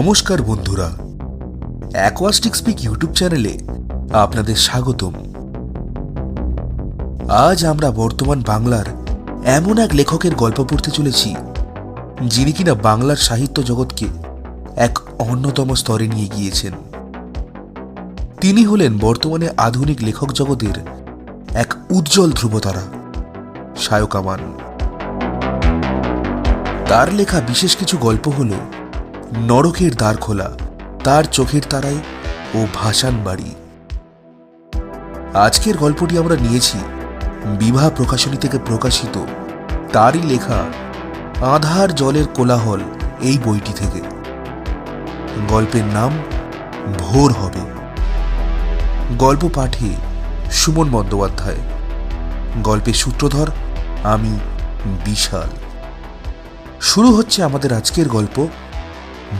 নমস্কার বন্ধুরা। Acoustic speak YouTube চ্যানেলে আপনাদের স্বাগতম। আজ আমরা বর্তমান বাংলার এমন এক লেখকের গল্প পড়তে চলেছি, যিনি কিনা বাংলার সাহিত্য জগৎকে এক অন্যতম স্তরে নিয়ে গিয়েছেন। তিনি হলেন বর্তমানে আধুনিক লেখক জগতের এক উজ্জ্বল ধ্রুবতারা, সায়কামান। তার লেখা বিশেষ কিছু গল্প হল নরকের দ্বার খোলা, তার চোখের তারায় ও ভাসান বাড়ি। আজকের গল্পটি আমরা নিয়েছি বিবাহ প্রকাশনী থেকে প্রকাশিত। তারই লেখা, আধার জলের কোলাহল এই বইটি থেকে। গল্পের নাম, ভোর হবে গল্প পাঠে সুমন বন্দ্যোপাধ্যায়। গল্পের সূত্রধর, আমি বিশাল। শুরু হচ্ছে আমাদের আজকের গল্প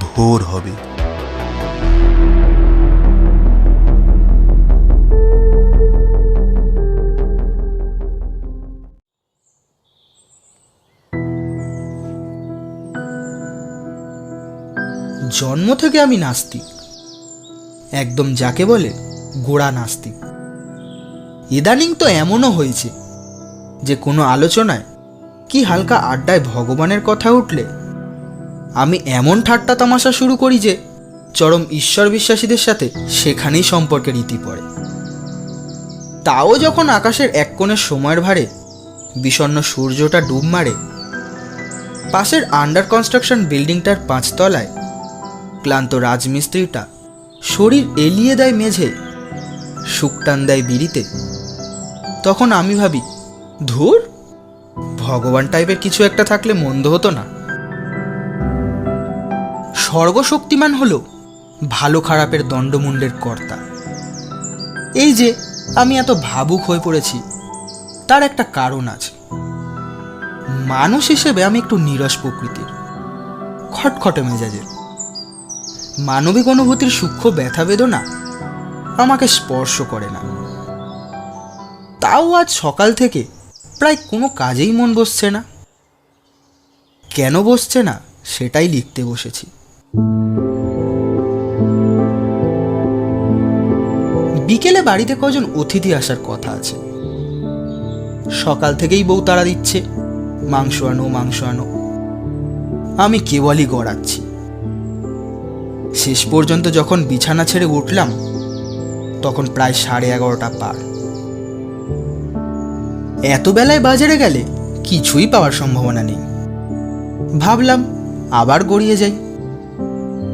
ভোর হবে। জন্ম থেকে আমি নাস্তিক। একদম যাকে বলে গোড়া নাস্তিক। ইদানিং তো এমনও হয়েছে যে কোনো আলোচনায় কি হালকা আড্ডায় ভগবানের কথা উঠলে আমি এমন ঠাট্টা তামাশা শুরু করি যে চরম ঈশ্বর বিশ্বাসীদের সাথে সেখানেই সম্পর্কের ইতি পড়ে। তাও যখন আকাশের এক কোণে সময়ের ভারে বিষণ্ণ সূর্যটা ডুব মারে, পাশের আন্ডার কনস্ট্রাকশন বিল্ডিংটার পাঁচতলায় ক্লান্ত রাজমিস্ত্রিটা শরীর এলিয়ে দেয় মেঝে, শুকটান দেয় বিড়িতে। তখন আমি ভাবি, ধুর, ভগবান টাইপের কিছু একটা থাকলে মন্দ হতো না। স্বর্গশক্তিমান হলো ভালো খারাপের দণ্ডমুণ্ডের কর্তা। এই যে, আমি এত ভাবুক হয়ে পড়েছি, তার একটা কারণ আছে। মানুষ হিসেবে আমি একটু নিরস প্রকৃতির, খটখটে মেজাজের। মানবিক অনুভূতির সূক্ষ্ম ব্যথা বেদনা আমাকে স্পর্শ করে না। তাও আজ সকাল থেকে প্রায় কোনো কাজেই মন বসছে না। কেন বসছে না, সেটাই লিখতে বসেছি। বিকেলে বাড়িতে কজন অতিথি আসার কথা আছে। সকাল থেকেই বউ তাড়া দিচ্ছে। মাংস আনো মাংস আনো। আমি কেবলই গড়াচ্ছি। শেষ পর্যন্ত যখন বিছানা ছেড়ে উঠলাম, তখন প্রায় সাড়ে এগারোটা পার। এত বেলায় বাজারে গেলে কিছুই পাওয়ার সম্ভাবনা নেই। ভাবলাম আবার গড়িয়ে যাই।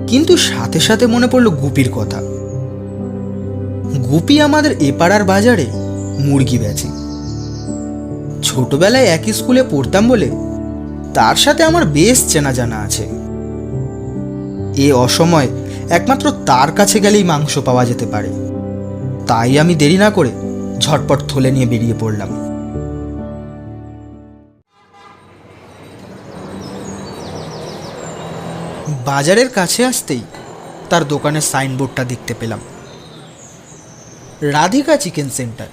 কিন্তু সাথে সাথে মনে পড়ল গুপির কথা। গুপি আমাদের এপাড়ার বাজারে মুরগি বেচে। ছোটবেলায় একই স্কুলে পড়তাম বলে তার সাথে আমার বেশ চেনা জানা আছে। এ অসময় একমাত্র তার কাছে গেলেই মাংস পাওয়া যেতে পারে। তাই আমি দেরি না করে ঝটপট থলে নিয়ে বেরিয়ে পড়লাম। বাজারের কাছে আসতেই তার দোকানের সাইনবোর্ডটা দেখতে পেলাম। Radhika chicken centre.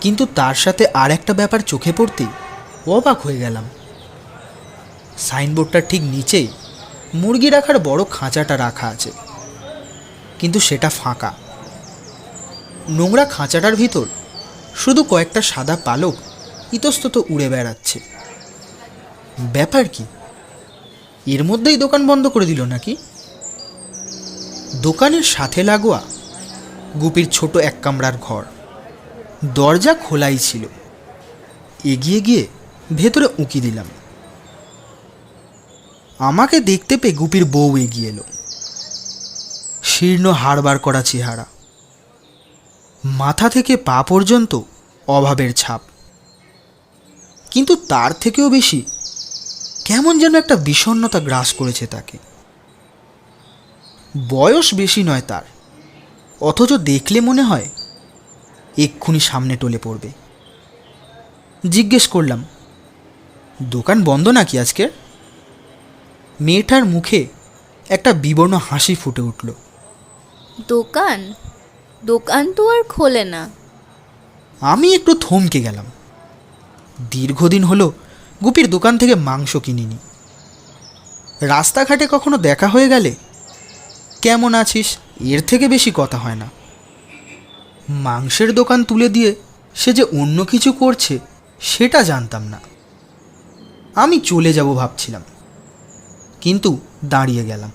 কিন্তু তার সাথে আর একটা ব্যাপার চোখে পড়তেই অবাক হয়ে গেলাম। সাইনবোর্ডটার ঠিক নিচেই মুরগি রাখার বড় খাঁচাটা রাখা আছে। কিন্তু সেটা ফাঁকা। নোংরা খাঁচাটার ভিতর শুধু কয়েকটা সাদা পালক ইতস্তত উড়ে বেড়াচ্ছে। ব্যাপার কি? এর মধ্যেই দোকান বন্ধ করে দিল নাকি? দোকানের সাথে লাগোয়া গুপির ছোট এক কামরার ঘর। দরজা খোলাই ছিল। এগিয়ে গিয়ে ভেতরে উঁকি দিলাম। আমাকে দেখতে পেয়ে গুপির বউ এগিয়ে এলো। শীর্ণ হাড়বার করা চেহারা। মাথা থেকে পা পর্যন্ত অভাবের ছাপ। কিন্তু তার থেকেও বেশি কেমন যেন একটা বিষণ্ণতা গ্রাস করেছে তাকে। বয়স বেশি নয় তার। অথচ দেখলে মনে হয় এক্ষুনি সামনে টলে পড়বে। জিজ্ঞেস করলাম দোকান বন্ধ নাকি আজকে মেয়েটার মুখে একটা বিবর্ণ হাসি ফুটে উঠল। দোকান? দোকান তো আর খোলে না। আমি একটু থমকে গেলাম। দীর্ঘদিন হলো গুপির দোকান থেকে মাংস কিনিনি। রাস্তাঘাটে কখনো দেখা হয়ে গেলে, কেমন আছিস? এর থেকে বেশি কথা হয় না। মাংসের দোকান তুলে দিয়ে সে যে অন্য কিছু করছে, সেটা জানতাম না। আমি চলে যাব ভাবছিলাম, কিন্তু দাঁড়িয়ে গেলাম।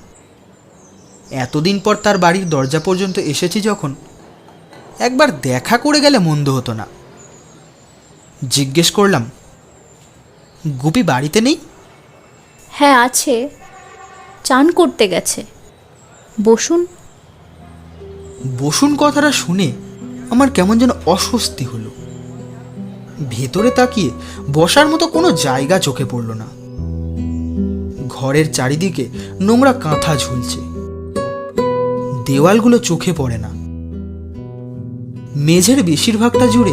এতদিন পর তার বাড়ির দরজা পর্যন্ত এসেছি যখন, একবার দেখা করে গেলে মন্দ হতো না। জিজ্ঞেস করলাম গুপি বাড়িতে নেই? হ্যাঁ আছে। চান করতে গেছে। বসুন। বসুন কথাটা শুনে আমার কেমন যেন অস্বস্তি হলো। ভেতরে তাকিয়ে বসার মতো কোনো জায়গা চোখে পড়ল না। ঘরের চারিদিকে নোংরা কাঁথা ঝুলছে। দেওয়ালগুলো চোখে পড়ে না। মেঝের বেশিরভাগটা জুড়ে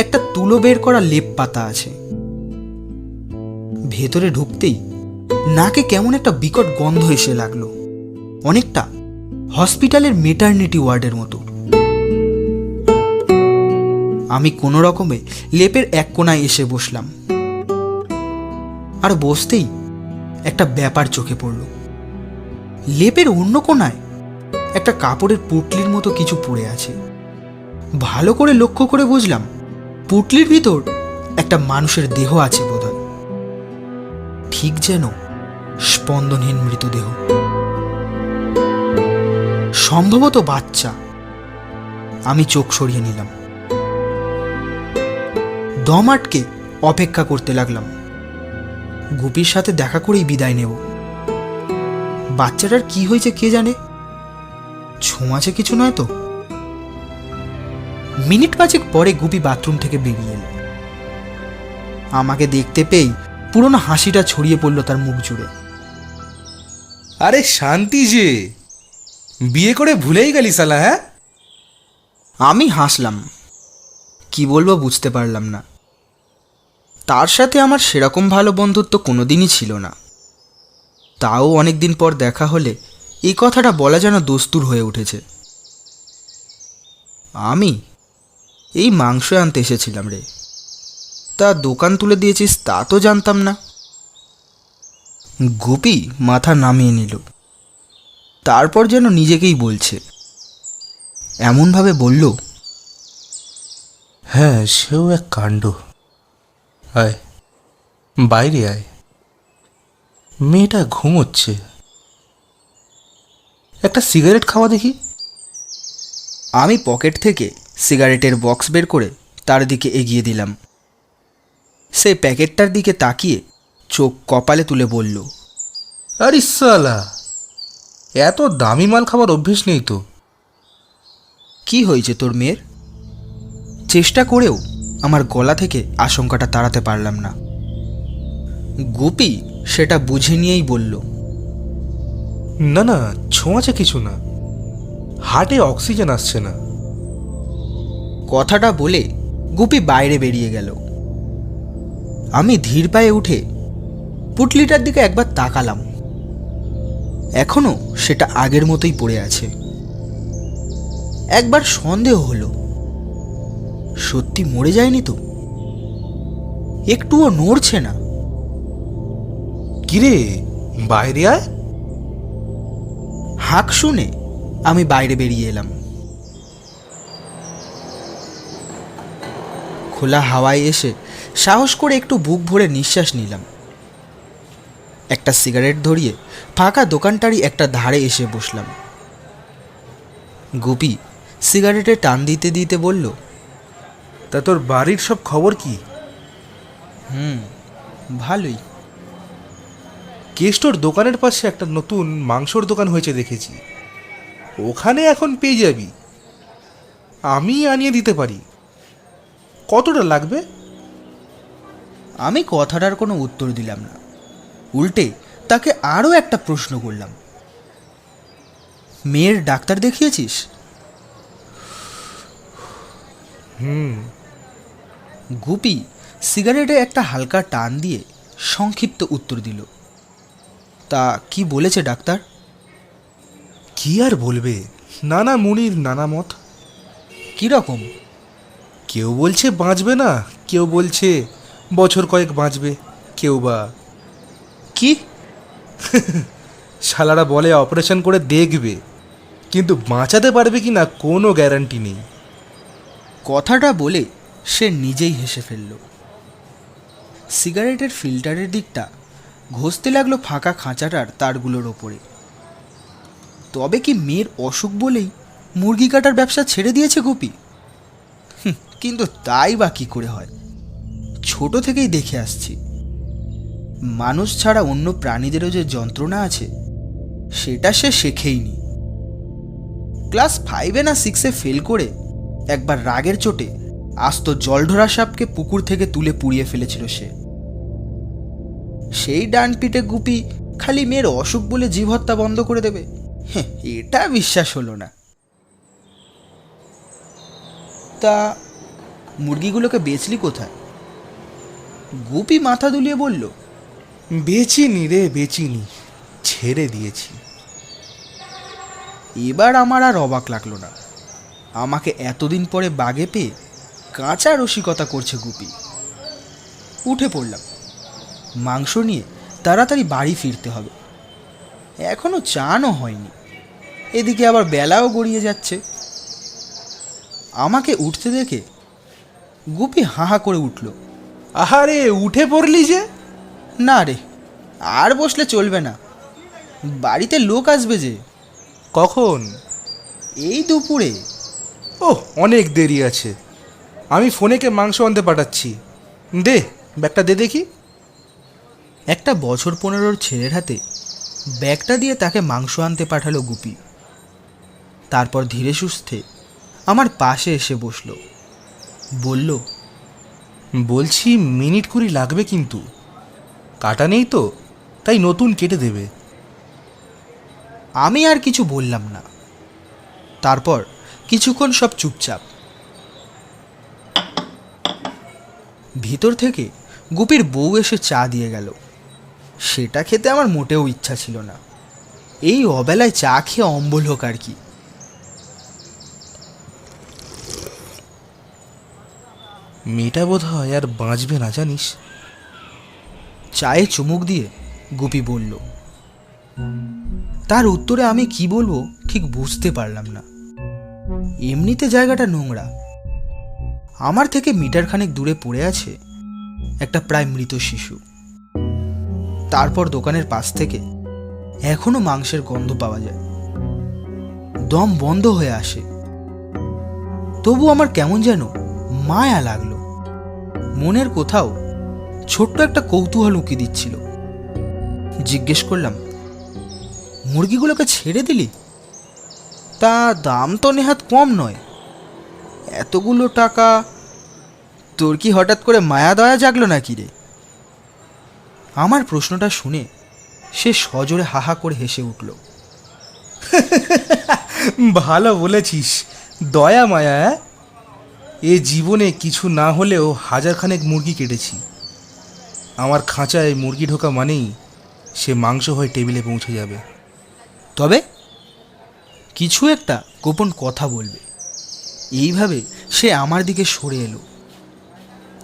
একটা তুলো বের করা লেপ পাতা আছে। ভেতরে ঢুকতেই নাকে কেমন একটা বিকট গন্ধ এসে লাগল। অনেকটা হসপিটালের মেটার্নিটি ওয়ার্ডের মতো। আমি কোনো রকমে লেপের এক কোনায় এসে বসলাম। আর বসতেই একটা ব্যাপার চোখে পড়ল। লেপের অন্য কোনায় একটা কাপড়ের পুটলির মতো কিছু পড়ে আছে। ভালো করে লক্ষ্য করে বুঝলাম পুটলির ভিতর একটা মানুষের দেহ আছে ঠিক যেন স্পন্দনহীন মৃতদেহ। সম্ভবত বাচ্চা। আমি চোখ সরিয়ে নিলাম। দম আটকে অপেক্ষা করতে লাগলাম। গুপির সাথে দেখা করেই বিদায় নেব। বাচ্চাটার কি হয়েছে কে জানে? ছোঁয়াছে কিছু নয় তো? মিনিট পাঁচেক পরে গুপি বাথরুম থেকে বেরিয়ে এলো। আমাকে দেখতে পেয়েই পুরনো হাসিটা ছড়িয়ে পড়ল তার মুখ জুড়ে। আরে শান্তি যে। বিয়ে করে ভুলেই গেলি সালা হ্যাঁ? আমি হাসলাম। কি বলব বুঝতে পারলাম না। তার সাথে আমার সেরকম ভালো বন্ধুত্ব কোনোদিনই ছিল না। তাও অনেক দিন পর দেখা হলে এই কথাটা বলা যেন দস্তুর হয়ে উঠেছে। আমি এই মাংস আনতে এসেছিলাম রে। তা দোকান তুলে দিয়েছিস তা তো জানতাম না। গুপি মাথা নামিয়ে নিল। তারপর যেন নিজেকেই বলছে। এমনভাবে বলল হ্যাঁ সেও এক কাণ্ড। আয় বাইরে আয়। মেয়েটা ঘুমোচ্ছে। একটা সিগারেট খাওয়া দেখি? আমি পকেট থেকে সিগারেটের বক্স বের করে তার দিকে এগিয়ে দিলাম। সে প্যাকেটটার দিকে তাকিয়ে চোখ কপালে তুলে বলল আরে সালা এত দামি মাল খাবার অভ্যেস নেই তো। কি হয়েছে তোর মেয়ের? চেষ্টা করেও আমার গলা থেকে আশঙ্কাটা তাড়াতে পারলাম না। গুপি সেটা বুঝে নিয়েই বলল না না ছোঁয়াচে কিছু না। হার্টে অক্সিজেন আসছে না। কথাটা বলে গুপি বাইরে বেরিয়ে গেল। আমি ধীর পায়ে উঠে পুটলিটার দিকে একবার তাকালাম। এখনও সেটা আগের মতোই পড়ে আছে। একবার সন্দেহ হলো, সত্যি মরে যায়নি তো? একটুও নড়ছে না। কিরে, বাইরে আয়। হাঁক শুনে আমি বাইরে বেরিয়ে এলাম। খোলা হাওয়ায় এসে সাহস করে একটু বুক ভরে নিঃশ্বাস নিলাম। একটা সিগারেট ধরিয়ে ফাঁকা দোকানটারই একটা ধারে এসে বসলাম। গুপি সিগারেটে টান দিতে দিতে বলল তা তোর বাড়ির সব খবর কি? হুম ভালোই। কেষ্টর দোকানের পাশে একটা নতুন মাংসর দোকান হয়েছে দেখেছি। ওখানে এখন পেয়ে যাবি। আমি আনিয়ে দিতে পারি। কতটা লাগবে? আমি কথাটার কোনো উত্তর দিলাম না। উল্টে তাকে আরও একটা প্রশ্ন করলাম। মেয়ের ডাক্তার দেখিয়েছিস? হুম। গুপি সিগারেটে একটা হালকা টান দিয়ে সংক্ষিপ্ত উত্তর দিল। তা কি বলেছে ডাক্তার? কি আর বলবে? নানা মুনির নানা মত। কীরকম? কেউ বলছে বাঁচবে না কেউ বলছে বছর কয়েক বাঁচবে, কেউ বা কি? শালারা বলে অপারেশন করে দেখবে, কিন্তু বাঁচাতে পারবে কি না কোনো গ্যারান্টি নেই। কথাটা বলে সে নিজেই হেসে ফেলল। সিগারেটের ফিল্টারের দিকটা ঘষতে লাগল ফাঁকা খাঁচাটার তারগুলোর ওপরে। তবে কি মেয়ের অসুখ বলেই মুরগি কাটার ব্যবসা ছেড়ে দিয়েছে গোপী? কিন্তু তাই বা কী করে হয়? ছোট থেকেই দেখে আসছি। মানুষ ছাড়া অন্য প্রাণীদেরও যে যন্ত্রণা আছে, সেটা সে শেখেইনি। ক্লাস ফাইভে না সিক্সে ফেল করে একবার রাগের চোটে আস্ত জলঢরা সাপকে পুকুর থেকে তুলে পুড়িয়ে ফেলেছিল সে। সেই ডান পিঠে গুপি খালি মেয়ের অসুখ বলে জীব হত্যা বন্ধ করে দেবে। এটা বিশ্বাস হলো না। তা মুরগিগুলোকে বেচলি কোথায়? গুপি মাথা দুলিয়ে বলল বেচিনি রে বেচিনি ছেড়ে দিয়েছি। এবার আমার আর অবাক লাগল না। আমাকে এতদিন পরে বাগে পেয়ে কাঁচা রসিকতা করছে গুপি। উঠে পড়লাম। মাংস নিয়ে তাড়াতাড়ি বাড়ি ফিরতে হবে। এখনও চানও হয়নি। এদিকে আবার বেলাও গড়িয়ে যাচ্ছে। আমাকে উঠতে দেখে গুপি হাহা করে উঠল। আহারে উঠে পড়লি যে? না রে আর বসলে চলবে না। বাড়িতে লোক আসবে যে। কখন? এই দুপুরে। ও অনেক দেরি আছে। আমি ফোনেকে মাংস আনতে পাঠাচ্ছি। দে ব্যাগটা দে দেখি। একটা বছর পনেরোর ছেলের হাতে ব্যাগটা দিয়ে তাকে মাংস আনতে পাঠালো গুপি। তারপর ধীরে সুস্থে আমার পাশে এসে বসল। বলল বলছি মিনিট কুড়ি লাগবে কিন্তু। কাটা নেই তো, তাই নতুন কেটে দেবে। আমি আর কিছু বললাম না। তারপর কিছুক্ষণ সব চুপচাপ। ভিতর থেকে গুপির বউ এসে চা দিয়ে গেল। সেটা খেতে আমার মোটেও ইচ্ছা ছিল না। এই অবেলায় চা খেয়ে অম্বল হোক আর কি। মেয়েটা বোধ হয় আর বাঁচবে না, জানিস। চায়ে চুমুক দিয়ে গুপি বলল, তার উত্তরে আমি কি বলব ঠিক বুঝতে পারলাম না। এমনিতে জায়গাটা নোংরা। আমার থেকে মিটার খানেক দূরে পড়ে আছে একটা প্রায় মৃত শিশু। তারপর দোকানের পাশ থেকে এখনও মাংসের গন্ধ পাওয়া যায়। দম বন্ধ হয়ে আসে। তবু আমার কেমন যেন মায়া লাগল। মনের কোথাও ছোট্ট একটা কৌতূহল উকি দিচ্ছিল। জিজ্ঞেস করলাম, মুরগিগুলোকে ছেড়ে দিলি? তা দাম তো নেহাত কম নয়। এতগুলো টাকা, তোর কি হঠাৎ করে মায়া দয়া জাগলো নাকি রে? আমার প্রশ্নটা শুনে সে সজোরে হাহা করে হেসে উঠল। ভালো বলেছিস, দয়া মায়া? এ জীবনে কিছু না হলেও হাজারখানেক মুরগি কেটেছি। আমার খাঁচায় মুরগি ঢোকা মানেই সে মাংস হয়ে টেবিলে পৌঁছে যাবে। তবে কিছু একটা গোপন কথা বলবে। এইভাবে সে আমার দিকে সরে এলো।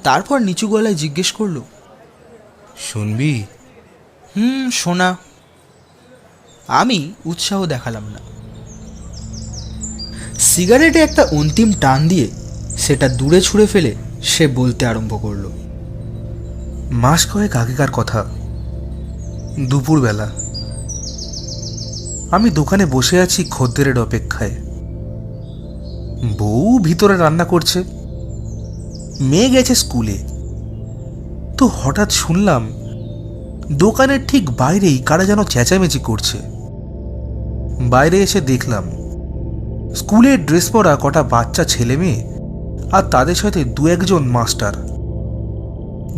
তারপর নিচু গলায় জিজ্ঞেস করল শুনবি? হুম শোনা আমি উৎসাহ দেখালাম না। সিগারেটে একটা অন্তিম টান দিয়ে সেটা দূরে ছুঁড়ে ফেলে সে বলতে আরম্ভ করল। মাস কয়েক আগেকার কথা। দুপুরবেলা। আমি দোকানে বসে আছি খদ্দেরের অপেক্ষায়। বউ ভিতরে রান্না করছে। মেয়ে গেছে স্কুলে। তো হঠাৎ শুনলাম, দোকানের ঠিক বাইরেই কারা যেন চেঁচামেচি করছে। বাইরে এসে দেখলাম, স্কুলের ড্রেস পরা কটা বাচ্চা ছেলে মেয়ে আর তাদের সাথে দু একজন মাস্টার।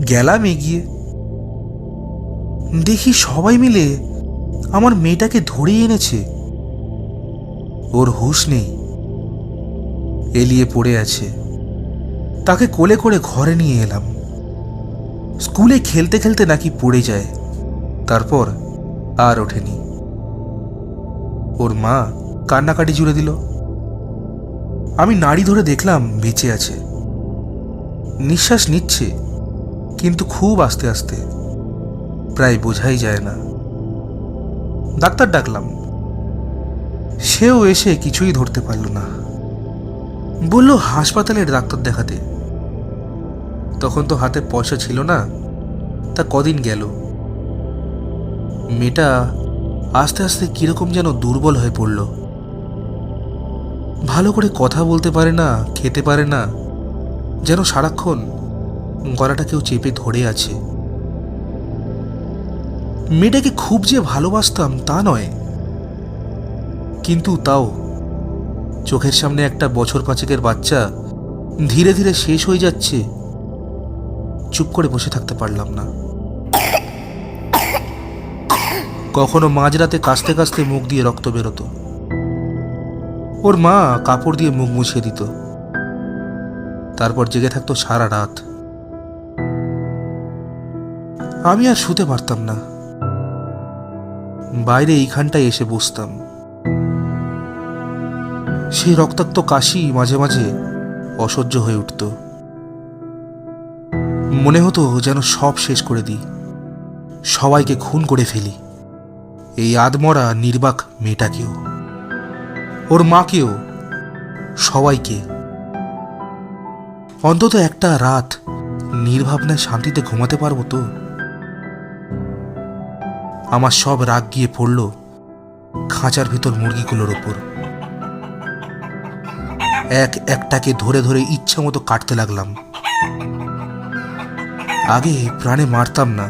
গেলাম এগিয়ে। দেখি সবাই মিলে আমার মেয়েটাকে ধরেই এনেছে। ওর হুঁশ নেই। এলিয়ে পড়ে আছে। তাকে কোলে করে ঘরে নিয়ে এলাম। স্কুলে খেলতে খেলতে নাকি পড়ে যায়। তারপর আর ওঠেনি। ওর মা কান্নাকাটি জুড়ে দিল। আমি নাড়ি ধরে দেখলাম বেঁচে আছে। নিঃশ্বাস নিচ্ছে, কিন্তু খুব আস্তে আস্তে। প্রায় বোঝাই যায় না। ডাক্তার ডাকলাম। সেও এসে কিছুই ধরতে পারল না। বলল, হাসপাতালের ডাক্তার দেখাতে। তখন তো হাতে পয়সা ছিল না, তা কদিন গেল। মেয়েটা আস্তে আস্তে কীরকম যেন দুর্বল হয়ে পড়ল। ভালো করে কথা বলতে পারে না, খেতে পারে না। যেন সারাক্ষণ গলাটা কেউ চেপে ধরে আছে। মেয়েটাকে খুব যে ভালোবাসতাম তা নয়। কিন্তু তাও চোখের সামনে একটা বছর পাঁচেকের বাচ্চা ধীরে ধীরে শেষ হয়ে যাচ্ছে। চুপ করে বসে থাকতে পারলাম না। কখনো মাঝরাতে কাস্তে কাস্তে মুখ দিয়ে রক্ত বেরোতো। ওর মা কাপড় দিয়ে মুখ মুছিয়ে দিত। তারপর জেগে থাকতো সারা রাত। আমি আর শুতে পারতাম না। বাইরে এইখানটায় এসে বসতাম। সেই রক্তাক্ত কাশি মাঝে মাঝে অসহ্য হয়ে উঠত। মনে হতো যেন সব শেষ করে দিই। সবাইকে খুন করে ফেলি। এই আদমরা নির্বাক মেয়েটাকেও ওর মাকেও, সবাইকে। অন্তত একটা রাত নির্ভাবনায় শান্তিতে ঘুমাতে পারব তো। আমার সব রাগ গিয়ে পড়ল খাঁচার ভিতর মুরগিগুলোর ওপর। এক একটাকে ধরে ধরে ইচ্ছা মতো কাটতে লাগলাম। আগে প্রাণে মারতাম না।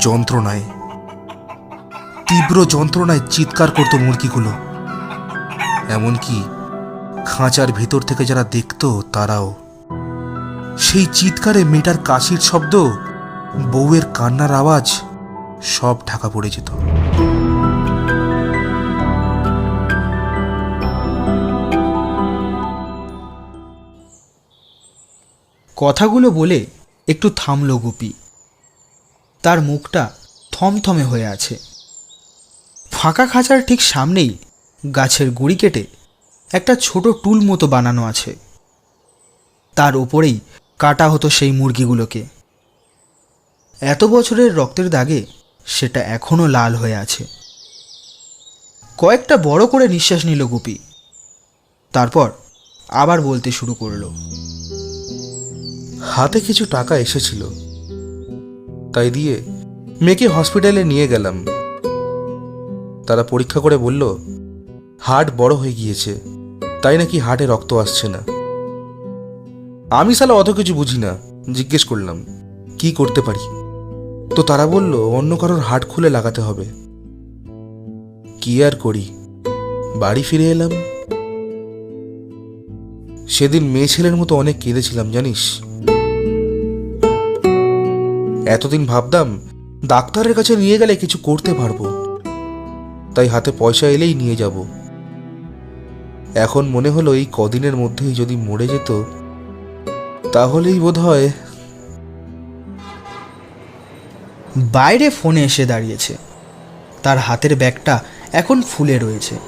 যন্ত্রণায়, তীব্র যন্ত্রণায় চিৎকার করতো মুরগিগুলো। এমনকি খাঁচার ভেতর থেকে যারা দেখতো তারাও। সেই চিৎকারে মেটার কাশির শব্দ, বউয়ের কান্নার আওয়াজ, সব ঢাকা পড়ে যেত। কথাগুলো বলে একটু থামলো গুপি। তার মুখটা থমথমে হয়ে আছে। ফাঁকা খাঁচার ঠিক সামনেই গাছের গুড়ি কেটে একটা ছোট টুল মতো বানানো আছে। তার ওপরেই কাটা হতো সেই মুরগিগুলোকে। এত বছরের রক্তের দাগে সেটা এখনও লাল হয়ে আছে। কয়েকটা বড় করে নিঃশ্বাস নিল গুপি। তারপর আবার বলতে শুরু করল, হাতে কিছু টাকা এসেছিল। তাই দিয়ে মেয়েকে হসপিটালে নিয়ে গেলাম। তারা পরীক্ষা করে বলল হার্ট বড় হয়ে গিয়েছে। তাই নাকি হার্টে রক্ত আসছে না? আমি সালা অত কিছু বুঝি না, জিজ্ঞেস করলাম, কি করতে পারি? তো তারা বলল, অন্য কারোর হাট খুলে লাগাতে হবে। কি আর করি? বাড়ি ফিরে এলাম। সেদিন মেয়ে ছেলের মতো অনেক কেঁদেছিলাম, জানিস? এতদিন ভাবতাম, ডাক্তারের কাছে নিয়ে গেলে কিছু করতে পারব। তাই হাতে পয়সা এলেই নিয়ে যাব। এখন মনে হলো এই কদিনের মধ্যেই যদি মরে যেত তাহলেই বোধ হয় বাইরে ফোনে এসে দাঁড়িয়েছে। তার হাতের ব্যাগটা এখন ফুলে রয়েছে।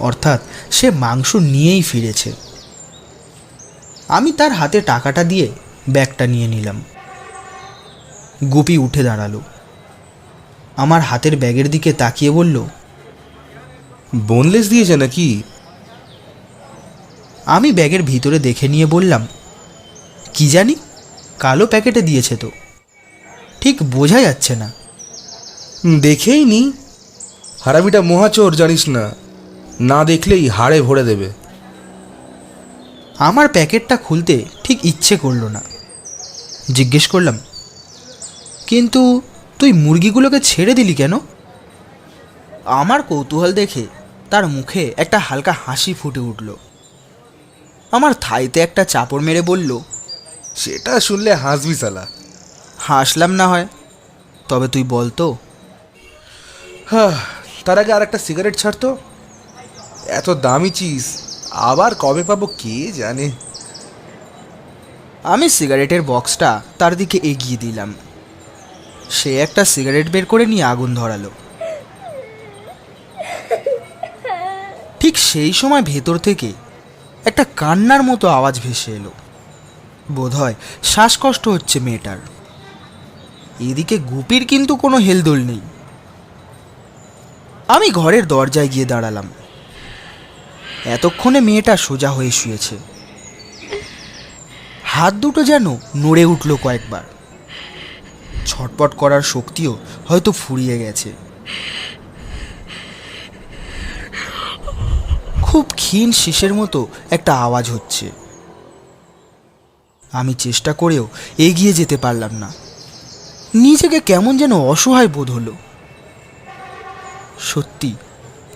অর্থাৎ সে মাংস নিয়েই ফিরেছে। আমি তার হাতে টাকাটা দিয়ে ব্যাগটা নিয়ে নিলাম। গুপি উঠে দাঁড়াল। আমার হাতের ব্যাগের দিকে তাকিয়ে বলল বোনলেস দিয়েছে নাকি? আমি ব্যাগের ভিতরে দেখে নিয়ে বললাম কি জানি কালো প্যাকেটে দিয়েছে তো। ঠিক বোঝা যাচ্ছে না। দেখেই নি। হারামিটা মহাচোর জানিস না। না দেখলেই হাড়ে ভরে দেবে। আমার প্যাকেটটা খুলতে ঠিক ইচ্ছে করল না। জিজ্ঞেস করলাম কিন্তু তুই মুরগিগুলোকে ছেড়ে দিলি কেন? আমার কৌতূহল দেখে তার মুখে একটা হালকা হাসি ফুটে উঠল। আমার থাইতে একটা চাপড় মেরে বলল সেটা শুনলে হাসবি সালা হাসলাম না হয়। তবে তুই বলতো হ্যাঁ তার আগে আর একটা সিগারেট ছাড়তো এত দামি চিজ আবার কবে পাবো কে জানে? আমি সিগারেটের বক্সটা তার দিকে এগিয়ে দিলাম। সে একটা সিগারেট বের করে নিয়ে আগুন ধরালো। ঠিক সেই সময় ভেতর থেকে একটা কান্নার মতো আওয়াজ ভেসে এলো। বোধহয় শ্বাসকষ্ট হচ্ছে মেয়েটার। এদিকে গুপির কিন্তু কোনো হেলদোল নেই। আমি ঘরের দরজায় গিয়ে দাঁড়ালাম। এতক্ষণে মেয়েটা সোজা হয়ে শুয়েছে। হাত দুটো যেন নড়ে উঠল কয়েকবার। ছটপট করার শক্তিও হয়তো ফুরিয়ে গেছে। খুব ক্ষীণ শিশের মতো একটা আওয়াজ হচ্ছে। আমি চেষ্টা করেও এগিয়ে যেতে পারলাম না। নিজেকে কেমন যেন অসহায় বোধ হলো। সত্যি,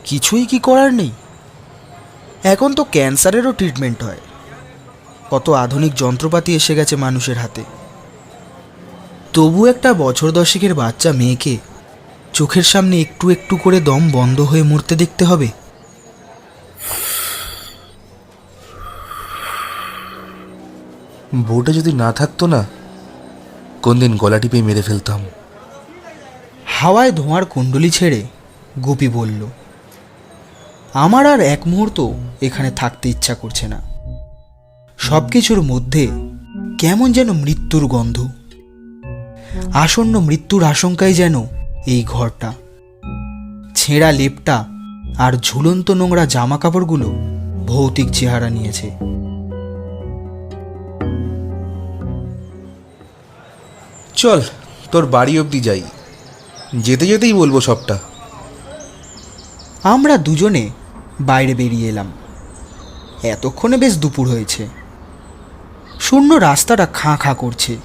কিছুই কি করার নেই? এখন তো ক্যান্সারেরও ট্রিটমেন্ট হয়। কত আধুনিক যন্ত্রপাতি এসে গেছে মানুষের হাতে। তবু একটা বছর দশেকের বাচ্চা মেয়েকে চোখের সামনে একটু একটু করে দম বন্ধ হয়ে মরতে দেখতে হবে। বউটা যদি না থাকতো না, কোনদিন গলা টিপে মেরে ফেলতাম। হাওয়ায় ধোঁয়ার কুণ্ডলি ছেড়ে গুপি বলল, আমার আর এক মুহূর্ত এখানে থাকতে ইচ্ছা করছে না। সব কিছুর মধ্যে কেমন যেন মৃত্যুর গন্ধ। আসন্ন মৃত্যুর আশঙ্কায় যেন এই ঘরটা। ছেঁড়া লেপটা আর ঝুলন্ত নোংরা জামা কাপড়গুলো ভৌতিক চেহারা নিয়েছে। চল, তোর বাড়ি অবধি যাই। যেতে যেতেই বলব সবটা। আমরা দুজনে বাইরে বেরিয়ে এলাম। এতক্ষণে বেশ দুপুর হয়েছে। শূন্য রাস্তাটা খাঁ খাঁ করছে।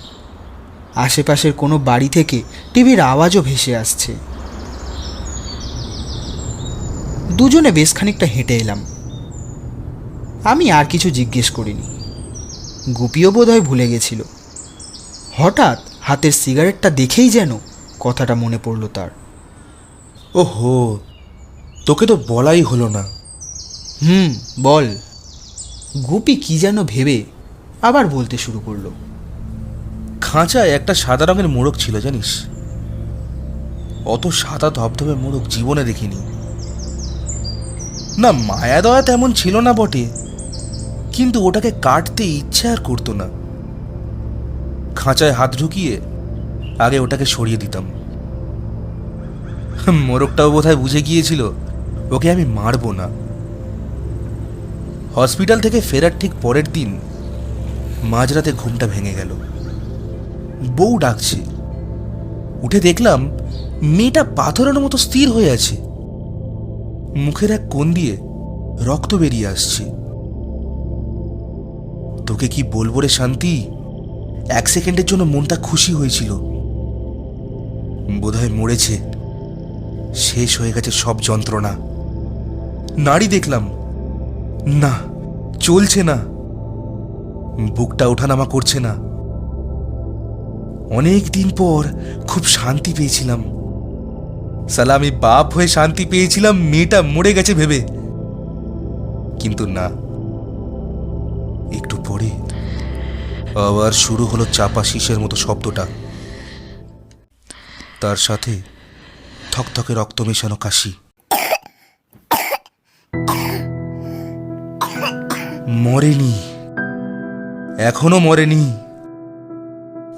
আশেপাশের কোনো বাড়ি থেকে টিভির আওয়াজও ভেসে আসছে। দুজনে বেশ খানিকটা হেঁটে এলাম। আমি আর কিছু জিজ্ঞেস করিনি। গুপিও বোধহয় ভুলে গেছিল। হঠাৎ হাতের সিগারেটটা দেখেই যেন কথাটা মনে পড়ল তার। ওহো তোকে তো বলাই হলো না। হুম বল। গুপি কি যেন ভেবে আবার বলতে শুরু করল। খাঁচায় একটা সাদা রঙের মোড়ক ছিল জানিস? অত সাদা ধবধবে মোড়ক জীবনে দেখিনি। না মায়া দয়া তেমন ছিল না বটে কিন্তু ওটাকে কাটতে ইচ্ছে আর করতো না। খাঁচায় হাত ঢুকিয়ে আগে ওটাকে সরিয়ে দিতাম। মোরগটাও বোধহয় বুঝে গিয়েছিল, ওকে আমি মারবো না। হসপিটাল থেকে ফেরার ঠিক পরের দিন মাঝরাতে ঘুমটা ভেঙে গেল। বউ ডাকছে। উঠে দেখলাম মেয়েটা পাথরের মতো স্থির হয়ে আছে। মুখের এক কোণ দিয়ে রক্ত বেরিয়ে আসছে। তোকে কি বলব রে শান্তি? এক সেকেন্ডের জন্য মনটা খুশি হয়েছিল। বোধহয় মরেছে। শেষ হয়ে গেছে সব যন্ত্রণা। নাড়ি দেখলাম। না, চলছে না। বুকটা ওঠানামা করছে না। অনেক দিন পর খুব শান্তি পেয়েছিলাম। সালা আমি বাপ হয়ে শান্তি পেয়েছিলাম, মেয়েটা মরে গেছে ভেবে। কিন্তু না আবার শুরু হলো চাপা শীষের মতো শব্দটা। তার সাথে থকথকে রক্ত মেশানো কাশি। মরেনি। এখনও মরেনি।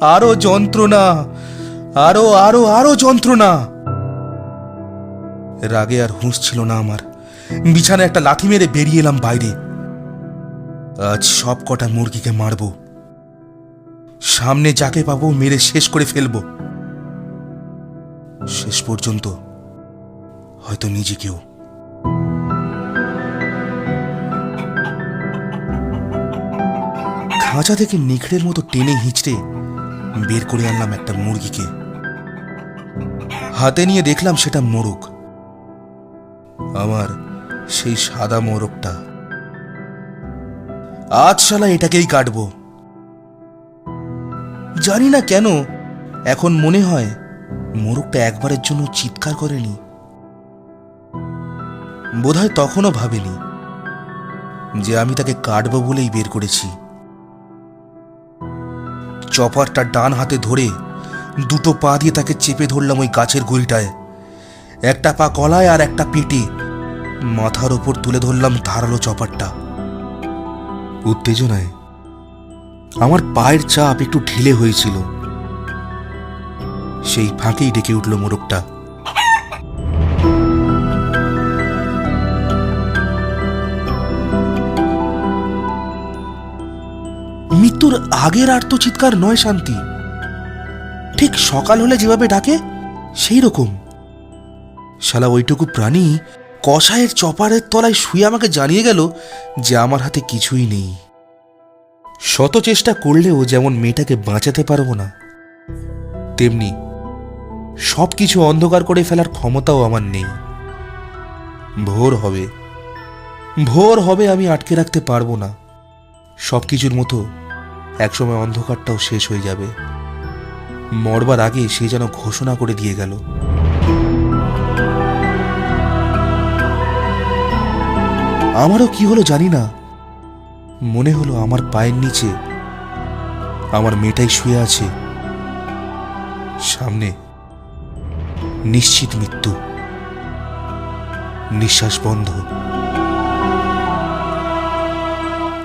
আরও যন্ত্রণা। আরও আরও আরও যন্ত্রণা। রাগে আর হুঁশ ছিল না আমার। বিছানায় একটা লাথি মেরে বেরিয়ে এলাম বাইরে। আজ সব কটা মুরগিকে মারব। সামনে যাকে পাবো, মেরে শেষ করে ফেলব। শেষ পর্যন্ত হয়তো নিজেকেও খাঁচা থেকে নিখড়ের মতো টেনে হিঁচড়ে বের করে আনলাম একটা মুরগিকে। হাতে নিয়ে দেখলাম সেটা মোরগ। আমার সেই সাদা মোরগটা। আজ শালা এটাকেই কাটবো। জানি না কেন, এখন মনে হয় মোরগটা একবারের জন্য চিৎকার করেনি। বোধহয় তখনও ভাবেনি যে আমি তাকে কাটবো বলেই বের করেছি। চপারটা ডান হাতে ধরে দুটো পা দিয়ে তাকে চেপে ধরলাম ওই গাছের গুড়িটায়। একটা পা কলায় আর একটা পেটে মাথার ওপর তুলে ধরলাম ধারালো চপারটা। উত্তেজনায় আমার পায়ের চাপ একটু ঢিলে হয়েছিল। সেই ফাঁকেই ডেকে উঠল মোরগটা। মৃত্যুর আগের আর্তচিৎকার নয় শান্তি। ঠিক সকাল হলে যেভাবে ডাকে, সেই রকম। শালা ওইটুকু প্রাণী কষায়ের চপারের তলায় শুয়ে আমাকে জানিয়ে গেল যে আমার হাতে কিছুই নেই। শত চেষ্টা করলেও যেমন মেয়েটাকে বাঁচাতে পারব না, তেমনি সব কিছু অন্ধকার করে ফেলার ক্ষমতাও আমার নেই। ভোর হবে। ভোর হবে আমি আটকে রাখতে পারব না। সব কিছুর মতো একসময় অন্ধকারটাও শেষ হয়ে যাবে। মরবার আগে সে যেন ঘোষণা করে দিয়ে গেল। আমারও কি হলো জানি না। মনে হলো আমার পায়ের নিচে আমার মেয়েটাই শুয়ে আছে। সামনে নিশ্চিত মৃত্যু। নিঃশ্বাস বন্ধ।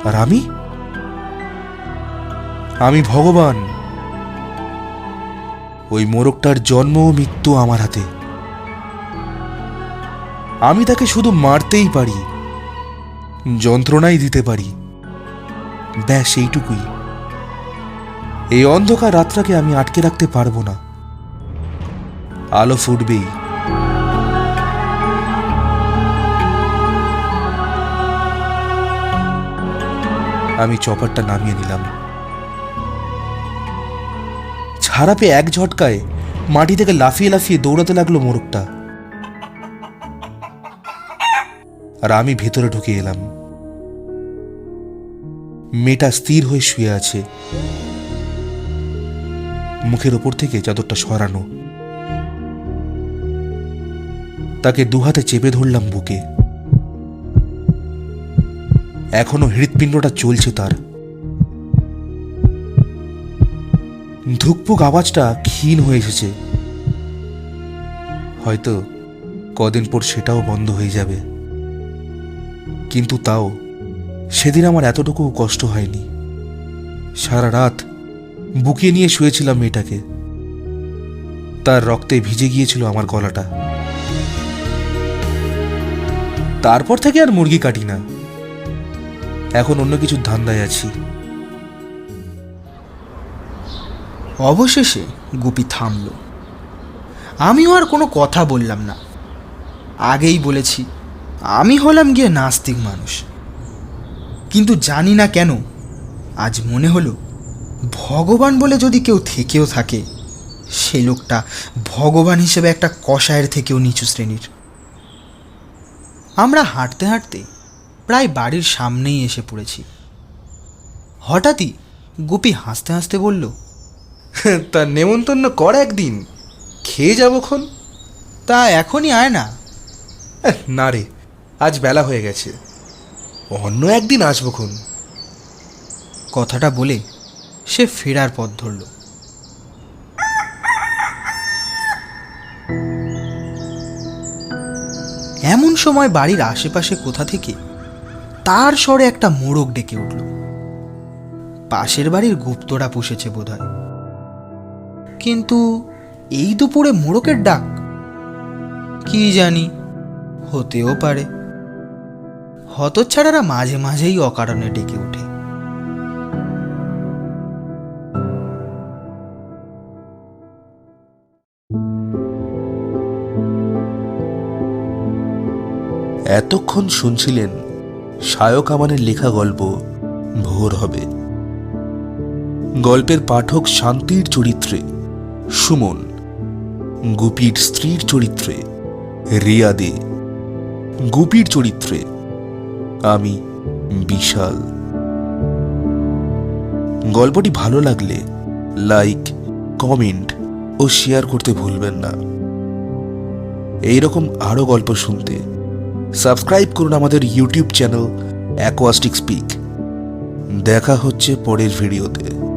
আর আমি? আমি ভগবান। ওই মোরগটার জন্ম ও মৃত্যু আমার হাতে। আমি তাকে শুধু মারতেই পারি, যন্ত্রণাই দিতে পারি। ব্যাস, এইটুকুই। এই অন্ধকার রাতটাকে আমি আটকে রাখতে পারব না। আলো ফুটবেই। আমি চপারটা নামিয়ে নিলাম। ছাড়াপে এক ঝটকায় মাটি থেকে লাফিয়ে লাফিয়ে দৌড়াতে লাগল মোরগটা। আর আমি ভেতরে ঢুকে এলাম। মেয়েটা স্থির হয়ে শুয়ে আছে। মুখের ওপর থেকে চাদরটা সরানো। তাকে দুহাতে চেপে ধরলাম বুকে। এখনও হৃৎপিণ্ডটা চলছে তার। ধুকপুক আওয়াজটা ক্ষীণ হয়ে এসেছে। হয়তো কদিন পর সেটাও বন্ধ হয়ে যাবে। কিন্তু তাও সেদিন আমার এতটুকু কষ্ট হয়নি। সারা রাত বুকে নিয়ে শুয়েছিলাম মেয়েটাকে। তার রক্তে ভিজে গিয়েছিল আমার গলাটা। তারপর থেকে আর মুরগি কাটি না। এখন অন্য কিছুর ধান্দায় আছি। অবশেষে গুপি থামল। আমিও আর কোনো কথা বললাম না। আগেই বলেছি, আমি হলাম গিয়ে নাস্তিক মানুষ। কিন্তু জানি না কেন, আজ মনে হলো, ভগবান বলে যদি কেউ থেকেও থাকে, সে লোকটা ভগবান হিসেবে একটা কষায়ের থেকেও নিচু শ্রেণির। আমরা হাঁটতে হাঁটতে প্রায় বাড়ির সামনেই এসে পড়েছি। হঠাৎই গুপি হাসতে হাসতে বলল, তা নেমন্তন্ন কর একদিন, খেয়ে যাবক্ষণ তা এখনই আয় না। না রে, আজ বেলা হয়ে গেছে। অন্য একদিন আসবক্ষণ কথাটা বলে সে ফেরার পথ ধরল। এমন সময় বাড়ির আশেপাশে কোথা থেকে তার স্বরে একটা মোড়ক ডেকে উঠল। পাশের বাড়ির গুপ্তরা পুষেছে বোধহয়। কিন্তু এই দুপুরে মোড়কের ডাক কি জানি হতেও পারে। হতচ্ছাড়ারা মাঝে মাঝেই অকারণে ডেকে ওঠে। এতক্ষণ শুনছিলেন শায়ক আমানের লেখা গল্প, ভোর হবে। গল্পের পাঠক শান্তির চরিত্রে, সুমন। গুপির স্ত্রীর চরিত্রে রিয়া দে গুপির চরিত্রে আমি বিশাল। গল্পটি ভালো লাগলে লাইক, কমেন্ট ও শেয়ার করতে ভুলবেন না। এইরকম আরও গল্প শুনতে সাবস্ক্রাইব করুন আমাদের ইউটিউব চ্যানেল অ্যাকোয়াস্টিক স্পিক। দেখা হচ্ছে পরের ভিডিওতে।